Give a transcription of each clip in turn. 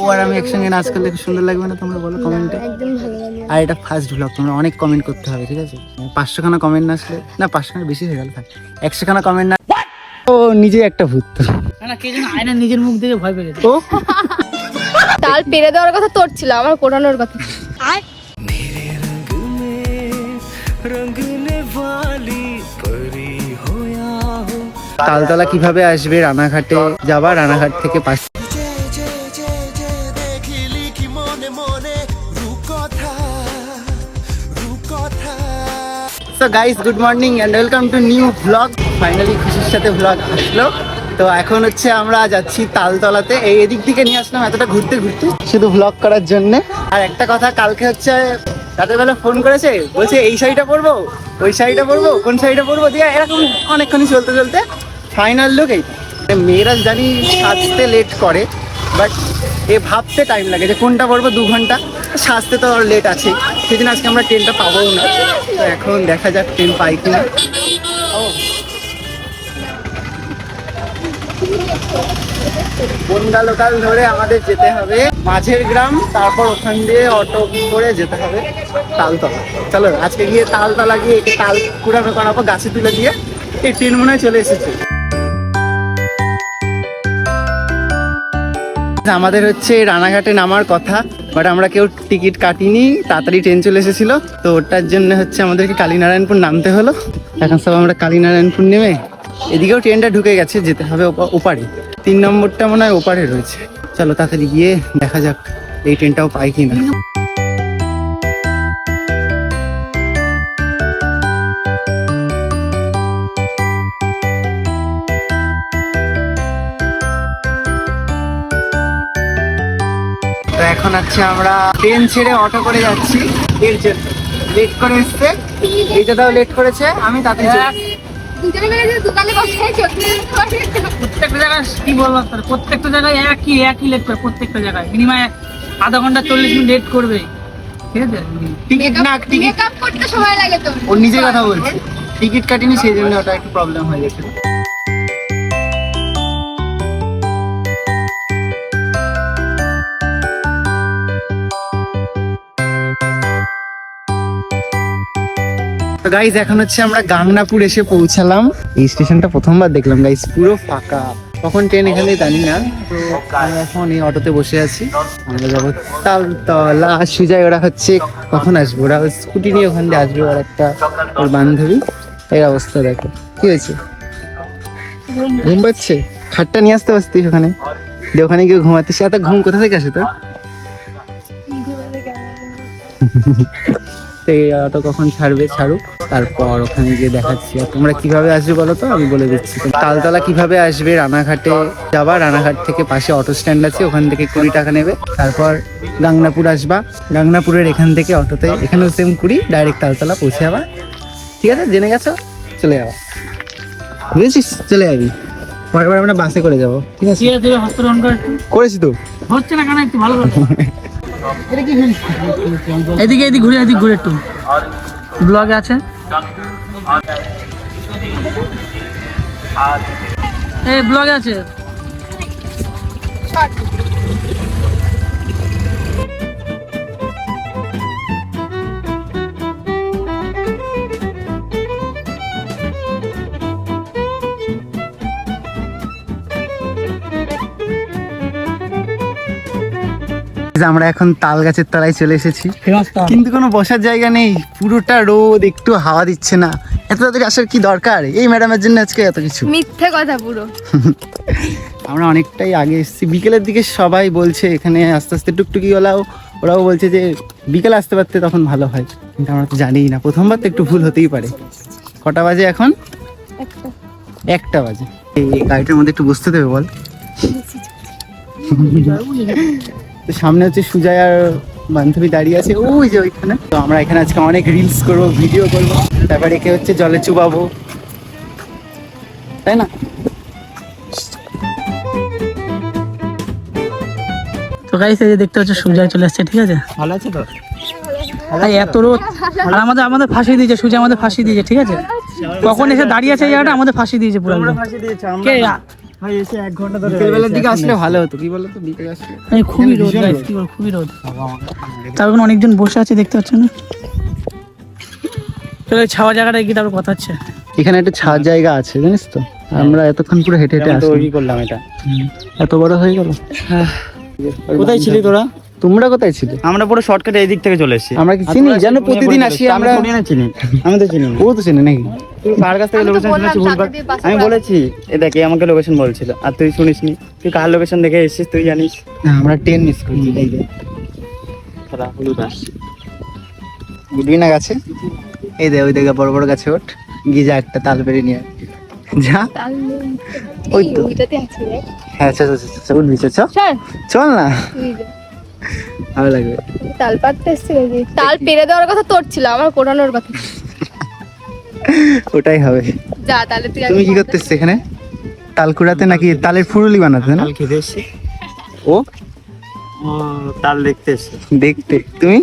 ও আর আমি একসঙ্গে নাচ করলে সুন্দর লাগবে না তোমরা বলো কমেন্টে আর এটা ফার্স্ট ব্লগ তোমরা অনেক কমেন্ট করতে হবে ঠিক আছে? পাঁচশো খানা কমেন্ট না আসলে না পাঁচশো খানা বেশি হয়ে গেল থাক। একশো খানা কমেন্ট না ও নিজে একটা ভূত। না কে যেন আয়না নিজের মুখ দেখে ভয় পেয়ে গেছে। ও? তাল পেরে দেওয়ার কথা তোর ছিল আমার কোটানোর কথা। তালতলা কীভাবে আসবে? রানাঘাটে যাবা? রানাঘাট থেকে so guys good morning and welcome to new blog finally খুশির সাথে ব্লগ আসলো। তো এখন হচ্ছে আমরা যাচ্ছি তালতলাতে। এই এদিক থেকে নিয়ে আসলাম এতটা ঘুরতে ঘুরতে। শুধু ব্লগ করার জন্য। আর একটা কথা, কালকে হচ্ছে রাতের বেলা ফোন করেছে, বলছে, এই শাড়িটা পরবো? ওই শাড়িটা পরবো? কোন শাড়িটা পরবো? দিয়ে এরকম অনেকক্ষণই চলতে চলতে ফাইনাল লুক এই। মেয়েরা জানি সাজতে লেট করে বাট এ ভাবতে টাইম লাগে যে কোনটা পরবো দু ঘণ্টা। সাজতে তো লেট আছে সেদিন আজকে আমরা ট্রেনটা পাবোও না। তো এখন দেখা যাক ট্রেন পাই কিনা। বনগা লোকাল ধরে আমাদের যেতে হবে? মাঝের গ্রাম, তারপর ওখান দিয়ে অটো করে যেতে হবে তালতলা। চলো, আজকে গিয়ে তালতলা গিয়ে তাল কুড়ানো করাবো, গাছে তুলে দিয়ে। এই ট্রেন মনে চলে এসেছে। আমাদের হচ্ছে রানাঘাটে নামার কথা বাট আমরা কেউ টিকিট কাটিনি, তাড়াতাড়ি ট্রেন চলে এসেছিল, তো ওটার জন্য হচ্ছে আমাদেরকে কালীনারায়ণপুর নামতে হলো। এখন সব আমরা কালীনারায়ণপুর নেমে এদিকেও ট্রেনটা ঢুকে গেছে, যেতে হবে ওপা- ওপারে। তিন নম্বরটা মনে হয় ওপারে রয়েছে। চলো তাড়াতাড়ি গিয়ে দেখা যাক এই ট্রেনটাও পাই কিনা। এখন হচ্ছে আমরা ট্রেন ছেড়ে অটো করে যাচ্ছি। এর জন্য। লেট করে এসছে। এইটা তাও লেট করেছে আমি তাতে দুজনে মিলে যে দোকানে বসে চলতে প্রত্যেকটা জায়গায় কি বলব প্রত্যেকটা জায়গায় একই একই লেট করে প্রত্যেকটা জায়গায়। মিনিমাম আধা ঘণ্টা চল্লিশ মিনিট লেট করবে। ঠিক আছে? টিকিট না টিকিট করতে সময় লাগে তো। ওর নিজের কথা বলছি। টিকিট কাটিনি সেই জন্য ওটা একটু প্রবলেম হয়ে গেছে। তো গাইজ এখন হচ্ছে আমরা গাংনাপুর এসে পৌঁছালাম। এই স্টেশনটা প্রথমবার দেখলাম গাইজ পুরো ফাঁকা। কখন ট্রেন এখানে জানি না তো আমরা এখন এই অটোতে বসে আছি। আমরা যাব তালতলা। সুজয় ওরা হচ্ছে কখন আসবে? ওরা স্কুটি নিয়ে ওখান দিয়ে আসবে ওর একটা ওর বান্ধবী। এর অবস্থা দেখো। কি হয়েছে? ঘুম পাচ্ছে? খাটটা নিয়ে আসতে পারতিস ওখানে? দিয়ে ওখানে গিয়ে ঘুমাতিস এত ঘুম কোথা থেকে আসে তোর? তো এই অটো কখন ছাড়বে ছাড়ুক। তারপর ওখানে গিয়ে দেখাচ্ছি। আর তোমরা কীভাবে আসবে বলো তো? আমি বলে দিচ্ছি। তালতলা কীভাবে আসবে? রানাঘাটে যাবা রানাঘাট থেকে পাশে অটো স্ট্যান্ড আছে ওখান থেকে কুড়ি টাকা নেবে। তারপর গাংনাপুর আসবা। গাংনাপুরের এখান থেকে অটোতে এখানেও সেম কুড়ি ডাইরেক্ট তালতলা পৌঁছে যাবা ঠিক আছে? জেনে গেছো? চলে যাবা। বুঝেছিস? চলে যাবি। পরের বার আমরা বাসে করে যাব। ঠিক আছে? করেছি তো? হচ্ছে না কেন? একটু ভালো এদিকে এদিকে ঘুরে এদিকে ঘুরে একটু। ব্লগে আছে? এই ব্লগে আছে। আমরা এখন তাল গাছের তলায় চলে এসেছি। কিন্তু কোনো বসার জায়গা নেই। পুরোটা রোদ একটু হাওয়া দিচ্ছে না। এত তাড়াতাড়ি আসার কি দরকার? এই ম্যাডামের জন্য আজকে এত কিছু। মিথ্যে কথা পুরো। আমরা অনেকটাই আগে এসেছি। বিকেলের দিকে সবাই বলছে এখানে আস্তে আস্তে টুকটুকি ওলাও ওরাও বলছে যে বিকেলে আসতে পারতে তখন ভালো হয়। কিন্তু আমরা তো জানিই না। প্রথমবার তো একটু ভুল হতেই পারে। কটা বাজে এখন? একটা। একটা বাজে। এই গাড়িটার মধ্যে একটু বসতে দেবে বল। তো সামনে হচ্ছে সুজয় আর বান্ধবী দাঁড়িয়ে আছে ওই যে ওইখানে। তো আমরা এখানে আজকে অনেক রিলস করব ভিডিও করব। তারপর একে হচ্ছে জলে চুবাবো। তাই না? তো গাইস এই যে দেখতে হচ্ছে সুজয় চলে আসছে ঠিক আছে? ভালো আছে তো? এত রোদ। আর আমাদের আমাদের ফাঁসি দিয়েছে সুজয় আমাদের ফাঁসি দিয়েছে ঠিক আছে? কখন এসে দাঁড়িয়ে আছে এই জায়গাটা আমাদের ফাঁসি দিয়েছে পুরো বিকেলবেলার দিকে আসলে ভালো হতো কি বলতো? বিকেলে আসলে এই খুবই রোদ guys, কি বলব, খুবই রোদ। তার এখন অনেকজন বসে আছে দেখতে পাচ্ছেন না? চলো এই ছাওয়া জায়গাটা গিয়ে তারপর কথা হচ্ছে। এখানে একটা ছাওয়ার জায়গা আছে জানিস তো? আমরা এতক্ষণ পুরো হেঁটে হেঁটে আসলাম করলাম এটা। এত বড় হয়ে গেল। কোথায় ছিলি তোরা? তোমরা কোথায় ছিলে? আমরা পুরো শর্টকাটে এই দিক থেকে চলে এসেছি। আমরা কি চিনি? জানো প্রতিদিন আসি আমরা আমি না চিনি আমি তো চিনি। ও তো চিনি নাকি? তুই কার কাছ থেকে লোকেশন শুনেছি ভুলবার আমি বলেছি এ দেখ আমাকে লোকেশন বলছিল আর তুই শুনিসনি। তুই কার লোকেশন দেখে এসেছিস তুই জানিস? না, আমরা ট্রেন মিস করছি এই যে খেলা হলুদ আসছে বুঝবি না গাছে? এই দে ওই দেখে বড় বড় গাছে ওঠ। গিয়ে যা একটা তাল পেরে নিয়ে যা। তাল ওই তো। হ্যাঁ চল চল, চল, চল, উঠবি চল, চল না। তুই। ভালো লাগবে। তাল পাততে এসছি নাকি? তাল পেরে দেওয়ার কথা তোর ছিল আমার কোটানোর কথা। ওটাই হবে। যা তাহলে তুই তুমি কি। করতেছ এখানে? তাল কুড়াতে নাকি তালের ফুরুলি বানাতে না? তাল খেতে এসছি। ও? ও তাল দেখতে এসছে। দেখতে। তুমি?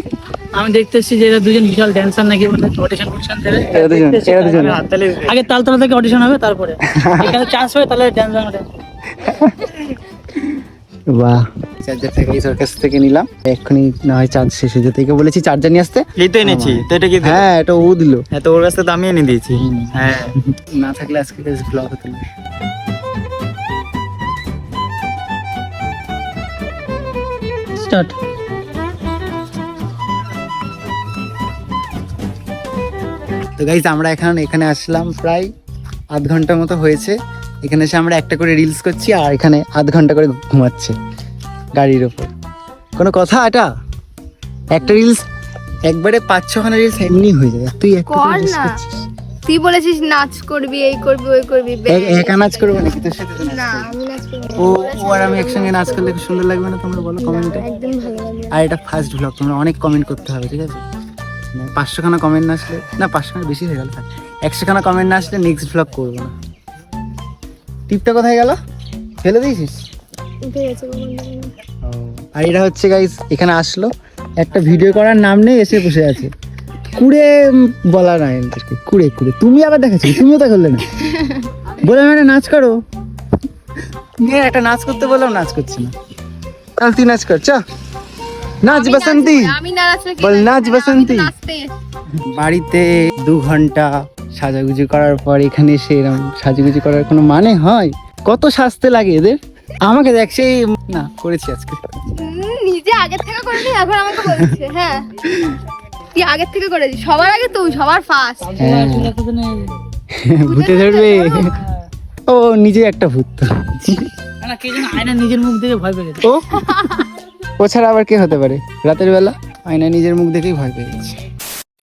আমি দেখতে এসেছি যে এরা দুজন বিশাল ড্যান্সার নাকি অডিশন অডিশন দেবে এরা দুজন এরা দুজন। হাততালি আগে তালতলা থেকে অডিশন হবে তারপরে। এখানে চান্স হবে তাহলে ড্যান্স বাহ। চার্জার থেকে এই কাছ থেকে নিলাম। এক্ষুনি না হয় চার্জ শেষ হয়ে যেতে একে বলেছি চার্জার নিয়ে আসতে? এই তো এনেছি। তো এটা কি হ্যাঁ এটা ও দিল। হ্যাঁ তো ওর কাছ থেকে তো আমি এনে দিয়েছি। হ্যাঁ। না থাকলে আজকে ব্লগ হতো না। স্টার্ট তো গাইজ আমরা এখন এখানে আসলাম প্রায় আধ ঘণ্টার মতো হয়েছে। এখানে এসে আমরা একটা করে রিলস করছি আর এখানে আধ ঘণ্টা করে ঘুমাচ্ছে। গাড়ির ওপর কোনো কথা এটা একটা রিলস একবারে পাঁচ ছখানা রিলস এমনি হয়ে যায় তুই একটা করে না। করছিস। তুই বলেছিস নাচ করবি এই করবি ওই করবি এক- একা নাচ করব নাকি তোর সাথে তো নাচ না করব? আমি নাচ করব না। ও ও আর আমি একসঙ্গে নাচ করলে সুন্দর লাগবে না তোমরা বলো কমেন্টে একদম ভালো লাগে আর এটা ফার্স্ট ব্লগ তোমরা অনেক কমেন্ট করতে হবে ঠিক আছে মানে পাঁচশো কমেন্ট না আসলে না পাঁচশো খানা বেশি হয়ে গেল একশো খানা কমেন্ট না আসলে নেক্সট ব্লগ করব না টিপটা কোথায় গেল ফেলে দিয়েছিস। আর এটা হচ্ছে গাইস এখানে আসলো। একটা ভিডিও করার নাম নেই এসে বসে আছে। কুড়ে বলা নাই এদেরকে কুড়ে কুড়ে। তুমি আবার দেখাচ্ছি তুমিও তা করলে না। বললাম একটা নাচ করো। নিয়ে একটা নাচ করতে বললাম নাচ করছে না। তাহলে তুই নাচ কর চ। নাচ বাসন্তী। বল নাচ বাসন্তী। বাড়িতে দু ঘণ্টা সাজাগুজি করার পর এখানে এসে এরকম সাজুগুজি করার কোনো মানে হয়? কত সাজতে লাগে এদের? আমাকে দেখ সেই না করেছি আজকে। নিজে আগের থেকে করে নি এখন আমাকে বলছে হ্যাঁ। তুই আগের থেকে করেছিস সবার আগে তুই সবার ফার্স্ট হ্যাঁ। ভূতে ধরবে। ও নিজে একটা ভূত। না কে যেন আয়না নিজের মুখ দেখে ভয় পেয়ে গেছে। ও? ও ছাড়া আবার কে হতে পারে? রাতের বেলা আয়না নিজের মুখ দেখেই ভয় পেয়ে গেছে।